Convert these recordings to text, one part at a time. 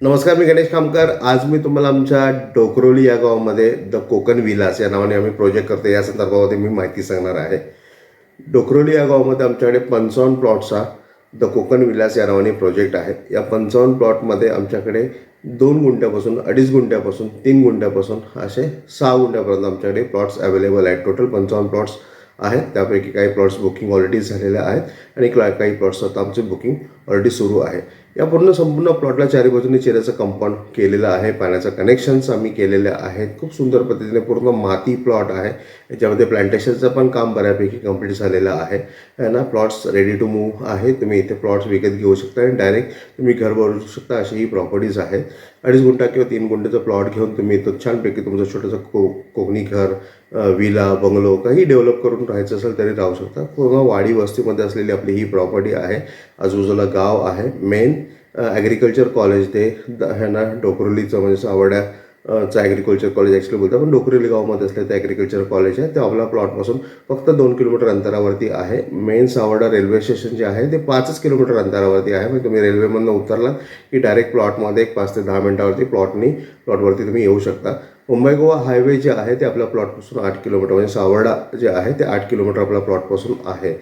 नमस्कार मी गणेश खामकर. आज मी तुम्हाला आमच्या डोकरोली या गावामध्ये द कोकण विलास या नावाने आम्ही प्रोजेक्ट करतो या संदर्भामध्ये मी माहिती सांगणार आहे. डोकरोली या गावामध्ये आमच्याकडे पंचावन्न प्लॉटचा द कोकण विलास या नावाने प्रोजेक्ट आहे. या पंचावन्न प्लॉटमध्ये आमच्याकडे दोन गुंठ्यापासून अडीच गुंठ्यापासून तीन गुंठ्यापासून असे सहा गुंठ्यापर्यंत आमच्याकडे प्लॉट्स अवेलेबल आहेत. टोटल पंचावन्न प्लॉट्स आहेत. त्यापैकी काही प्लॉट्स बुकिंग ऑलरेडी झालेल्या आहेत. आणि क्ला- काही प्लॉट्स आता आमचे बुकिंग ऑलरेडी सुरू आहे. या पूर्ण संपूर्ण प्लॉटला चारी बाजूने चेऱ्याचं कंपाऊंड केलेलं आहे. पाण्याचं कनेक्शन्स आम्ही केलेले आहेत. खूप सुंदर पद्धतीने पूर्ण माती प्लॉट आहे. याच्यामध्ये प्लांटेशनचं पण काम बऱ्यापैकी कंप्लीट झालेलं आहे. ना? प्लॉट्स रेडी टू मूव्ह आहे तुम्ही इथे प्लॉट्स विकत घेऊ शकता आणि डायरेक्ट तुम्ही घर भरू शकता अशी ही प्रॉपर्टीज आहेत. अडीच गुंठा किंवा तीन गुंठ्याचं प्लॉट घेऊन तुम्ही इथं छानपैकी तुमचं छोटंसं को कोकणी घर विला बंगलो काही डेव्हलप करून राहायचं असेल तरी राहू शकता. पूर्ण वाडी वस्तीमध्ये असलेली आपली ही प्रॉपर्टी आहे. आजूबाजूला गाव आहे. मेन ॲग्रिकल्चर कॉलेज ते द ना डोकरोलीचं म्हणजे सावड्या चं ॲग्रिकल्चर कॉलेज ॲक्च्युली बोलतो पण डोकरोली गावामध्ये असलं ते ॲग्रिकल्चर कॉलेज आहे. ते आपल्या प्लॉटपासून फक्त दोन किलोमीटर अंतरावरती आहे. मेन सावडा रेल्वे स्टेशन जे आहे ते पाचच किलोमीटर अंतरावरती आहे. म्हणजे तुम्ही रेल्वेमधनं उतरलात की डायरेक्ट प्लॉटमध्ये एक पाच ते दहा मिनटावरती प्लॉटनी प्लॉटवरती तुम्ही येऊ शकता. मुंबई गोवा हायवे जे आहे ते आपल्या प्लॉटपासून आठ किलोमीटर म्हणजे सावर्डा जे आहे ते आठ किलोमीटर आपल्या प्लॉटपासून आहे.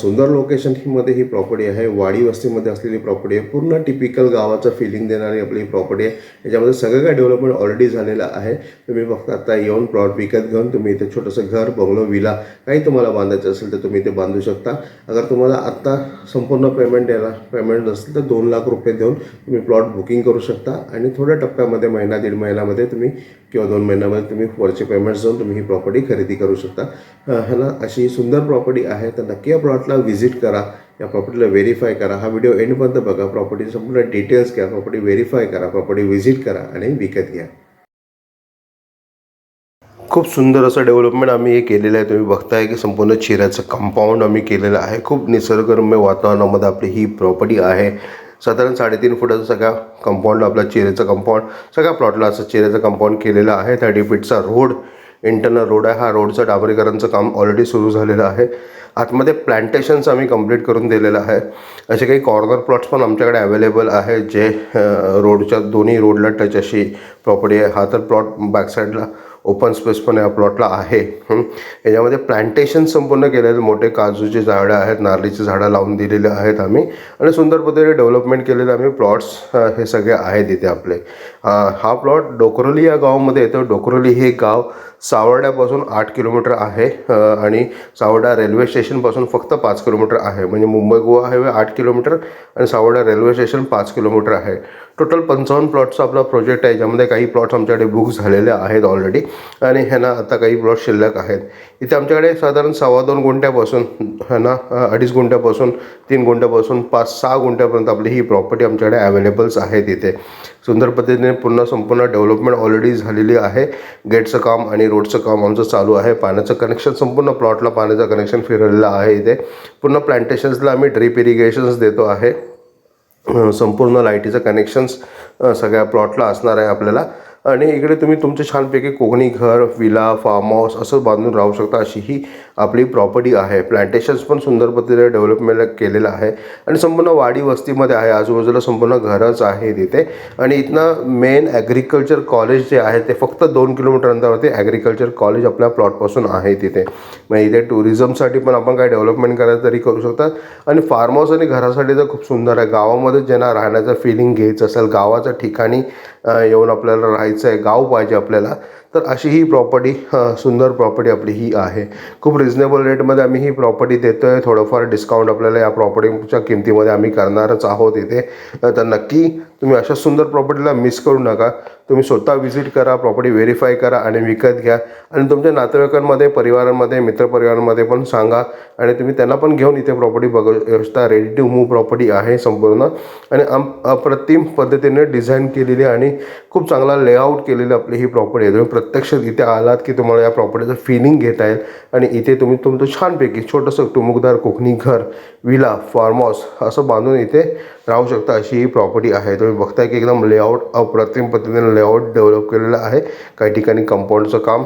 सुंदर लोकेशन ही मध्ये ही प्रॉपर्टी आहे. वाडी वस्तीमध्ये असलेली प्रॉपर्टी आहे. पूर्ण टिपिकल गावाचं फिलिंग देणारी आपली प्रॉपर्टी आहे. याच्यामध्ये सगळं काय डेव्हलपमेंट ऑलरेडी झालेलं आहे. तुम्ही फक्त आता येऊन प्लॉट विकत घेऊन तुम्ही इथे छोटंसं घर बंगलो विला काही तुम्हाला बांधायचं असेल तर तुम्ही इथे बांधू शकता. अगर तुम्हाला आत्ता संपूर्ण पेमेंट द्यायला पेमेंट असेल तर दोन लाख रुपये देऊन तुम्ही प्लॉट बुकिंग करू शकता. आणि थोड्या टप्प्यामध्ये महिना दीड महिन्यामध्ये तुम्ही किंवा दोन महिन्यामध्ये तुम्ही वरचे पेमेंट्स जाऊन तुम्ही ही प्रॉपर्टी खरेदी करू शकता. है ना अशी सुंदर प्रॉपर्टी आहे तर नक्की या प्लॉटला व्हिजिट करा. या प्रॉपर्टीला व्हेरीफाय करा. हा व्हिडिओ एंडपर्यंत बघा. प्रॉपर्टी संपूर्ण डिटेल्स घ्या. प्रॉपर्टी व्हेरीफाय करा. प्रॉपर्टी व्हिजिट करा आणि विकत घ्या. खूप सुंदर असं डेव्हलपमेंट आम्ही हे केलेलं आहे. तुम्ही बघताय की संपूर्ण चिऱ्याचं कंपाऊंड आम्ही केलेलं आहे. खूप निसर्गरम्य वातावरणामध्ये आपली ही प्रॉपर्टी आहे. साधारण साडेतीन फुटाचं सगळ्या कंपाऊंड आपला चिऱ्याचं कंपाऊंड सगळ्या प्लॉटला असं चिऱ्याचं कंपाऊंड केलेलं आहे. थर्टी फीटचा रोड इंटरनल रोड आहे. हा रोडचं डांबरीकरणचं काम ऑलरेडी सुरू झालेलं आहे. आतमध्ये प्लांटेशन्स आम्ही कंप्लीट करून दिलेलं आहे. असे काही कॉर्नर प्लॉट्स पण आमच्याकडे अवेलेबल आहे जे रोडच्या दोन्ही रोडला टच अशी प्रॉपर्टी आहे. हा तर प्लॉट बॅकसाईडला ओपन स्पेस पण या प्लॉटला आहे. याच्यामध्ये प्लांटेशन संपूर्ण केलेले मोठे काजूचे झाडं आहेत नारळीची झाडं लावून दिलेले आहेत आम्ही. आणि सुंदर पद्धतीने डेव्हलपमेंट केलेले आम्ही प्लॉट्स हे सगळे आहेत इथे आपले. हा प्लॉट डोकरोली या गावामध्ये येतो. डोकरोली हे गाव सावर्ड्यापासून आठ किलोमीटर आहे आणि सावर्डा रेल्वे स्टेशनपासून फक्त पाच किलोमीटर आहे. म्हणजे मुंबई गोवा हायवे आठ किलोमीटर आणि सावर्डा रेल्वे स्टेशन पाच किलोमीटर आहे. टोटल पंचावन्न प्लॉटचा आपला प्रोजेक्ट आहे ज्यामध्ये काही प्लॉट्स आमच्याकडे बुक झालेले आहेत ऑलरेडी आणि ह्यांना आता काही प्लॉट शिल्लक आहेत. इथे आमच्याकडे साधारण सव्वा दोन गुंठ्यापासून ह्यांना अडीच गुंठ्यापासून तीन गुंठ्यापासून पाच सहा गुंठ्यापर्यंत आपली ही प्रॉपर्टी आमच्याकडे अवेलेबल्स आहेत इथे. सुंदर पद्धतीने पूर्ण संपूर्ण डेव्हलपमेंट ऑलरेडी झालेली आहे. गेटचं काम आणि रोडचं काम आमचं चालू आहे. पाण्याचं कनेक्शन संपूर्ण प्लॉटला पाण्याचं कनेक्शन फिरलेलं आहे इथे. पूर्ण प्लांटेशन्सला आम्ही ड्रीप इरिगेशन्स देतो आहे. संपूर्ण लाईटीचं कनेक्शन्स सगळ्या प्लॉटला असणार आहे आपल्याला. आणि इकडे तुम्ही तुमचे छानपैकी कोकणी घर विला फार्म हाऊस असं बांधून राहू शकता अशी ही आपली प्रॉपर्टी आहे. प्लांटेशन्स पण सुंदर पद्धतीने डेव्हलपमेंट केलेलं आहे. आणि संपूर्ण वाडी वस्तीमध्ये आहे. आजूबाजूला संपूर्ण घरच आहे तिथे. आणि इथनं मेन ॲग्रिकल्चर कॉलेज जे आहे ते फक्त दोन किलोमीटर अंतरावरती ॲग्रिकल्चर कॉलेज आपल्या प्लॉटपासून आहे तिथे. मग इथे टुरिझमसाठी पण आपण काही डेव्हलपमेंट करायचं तरी करू शकतात. आणि फार्म हाऊस आणि घरासाठी तर खूप सुंदर आहे. गावामध्ये ज्यांना राहण्याचं फिलिंग घ्यायचं असेल गावाच्या ठिकाणी येऊन आपल्याला राहायचं आहे गाव पाहिजे आपल्याला तर अशी ही प्रॉपर्टी सुंदर प्रॉपर्टी आपली ही आहे. खूप रिझनेबल रेटमध्ये आम्ही ही प्रॉपर्टी देतो आहे थोडंफार डिस्काउंट आपल्याला या प्रॉपर्टीच्या किमतीमध्ये आम्ही करणारच आहोत इथे. तर नक्की तुम्ही अशा सुंदर प्रॉपर्टीला मिस करू नका. तुम्ही स्वतः व्हिजिट करा प्रॉपर्टी व्हेरीफाय करा आणि विकत घ्या. आणि तुमच्या नातेवाईकांमध्ये परिवारांमध्ये मित्रपरिवारांमध्ये पण सांगा. आणि तुम्ही त्यांना पण घेऊन इथे प्रॉपर्टी बघू शकता. रेडी टू मूव प्रॉपर्टी आहे संपूर्ण. आणि अम अप्रतिम पद्धतीने डिझाईन केलेली आणि खूप चांगला लेआउट केलेली आपली ही प्रॉपर्टी आहे. तुम्ही प्रत्यक्ष इथे आलात की तुम्हाला या प्रॉपर्टीचं फिलिंग घेता येईल. आणि इथे तुम्ही तुमचं छानपैकी छोटंसं टुमुकदार कोकणी घर विला फार्म हाऊस असं बांधून इथे राहू शकता अशी ही प्रॉपर्टी आहे. तुम्ही बघताय की एकदम लेआउट अप्रतिम पद्धतीने लेआउट डेव्हलप केलेलं आहे. काही ठिकाणी कंपाऊंडचं काम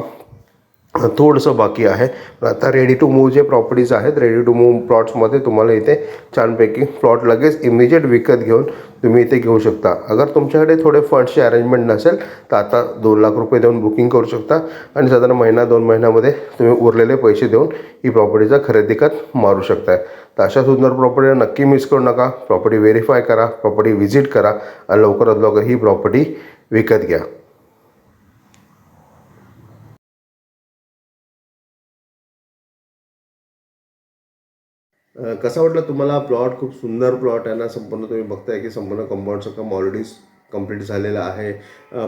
थोडंसं बाकी आहे. आता रेडी टू मूव्ह जे प्रॉपर्टीज आहेत रेडी टू मूव्ह प्लॉट्समध्ये तुम्हाला इथे छानपैकी प्लॉट लगेच इमिजिएट विकत घेऊन तुम्ही इथे घेऊ शकता. अगर तुमच्याकडे थोडे फंड्सचे अरेंजमेंट नसेल तर आता दोन लाख रुपये देऊन बुकिंग करू शकता. आणि साधारण महिना दोन महिन्यामध्ये तुम्ही उरलेले पैसे देऊन ही प्रॉपर्टीचा खरेदी खत मारू शकताय. तर अशा सुंदर प्रॉपर्टीला नक्की मिस करू नका. प्रॉपर्टी व्हेरीफाय करा प्रॉपर्टी व्हिजिट करा आणि लवकरात लवकर ही प्रॉपर्टी विकत घ्या. कसा वाटलं तुम्हाला प्लॉट खूप सुंदर प्लॉट आहे ना. संपूर्ण तुम्ही बघताय की संपूर्ण कंपाऊंडचं काम ऑलरेडी कंप्लीट झालेलं आहे.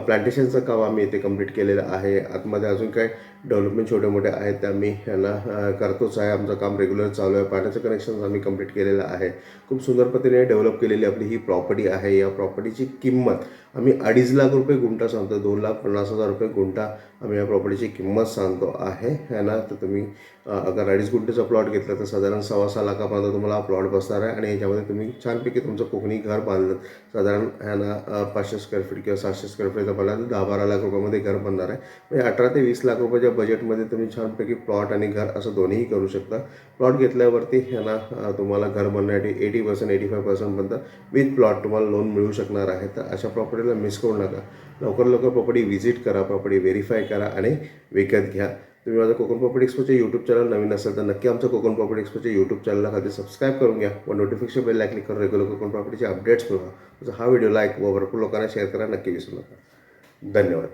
प्लांटेशनचं काम आम्ही इथे कंप्लीट केलेलं आहे. आतमध्ये अजून काय डेव्हलपमेंट छोटे मोठे आहेत ते आम्ही यांना करतोच आहे. आमचं काम रेग्युलर चालू आहे. पाण्याचं कनेक्शन आम्ही कंप्लीट केलेलं आहे. खूप सुंदर पद्धतीने डेव्हलप केलेली आपली ही प्रॉपर्टी आहे. या प्रॉपर्टीची किंमत आम्ही अडीच लाख रुपये गुंठा सांगतो. दोन लाख पन्नास हजार रुपये गुंठा आम्ही या प्रॉपर्टीची किंमत सांगतो आहे. है ना तर तुम्ही अगर अडीच गुंठेचा प्लॉट घेतला तर साधारण सव्वा सहा लाखापर्यंत तुम्हाला प्लॉट बसणार आहे. आणि याच्यामध्ये तुम्ही छानपैकी तुमचं कोकणी घर बांधलं. साधारण ह्याना पाचशे स्क्वेअर फीट किंवा सातशे स्क्वेअर फीट बनला तर दहा बारा लाख रुपयामध्ये घर बनणार आहे. म्हणजे अठरा ते वीस लाख रुपयाच्या बजेटमध्ये तुम्ही छानपैकी प्लॉट आणि घर असं दोन्हीही करू शकता. प्लॉट घेतल्यावरती ह्यांना तुम्हाला घर बनण्यासाठी एटी पर्सेंट एटी फाय पर्सेंटपर्यंत विथ प्लॉट तुम्हाला लोन मिळू शकणार आहे तर अशा प्रॉपर्टीला मिस करू नका. लवकर लवकर प्रॉपर्टी व्हिजिट करा प्रॉपर्टी व्हेरीफाय करा आणि विकत घ्या. तुम्ही माझं कोकण प्रॉपर्टी एक्सपोचे यूट्यूब चॅनल नवीन असेल तर नक्की आमचं कोकण प्रॉपर्टी एक्सपोचे यूट्यूब चॅनलला खाली सबस्क्राईब करून घ्या. व नोटिफिकेशन बेलला क्लिक करून रेग्युलर कोकण प्रॉपर्टीचे अपडेट्स मिळवा हा व्हिडिओ लाईक व भरपूर लोकांना शेअर करा. नक्की विसरू नका. धन्यवाद.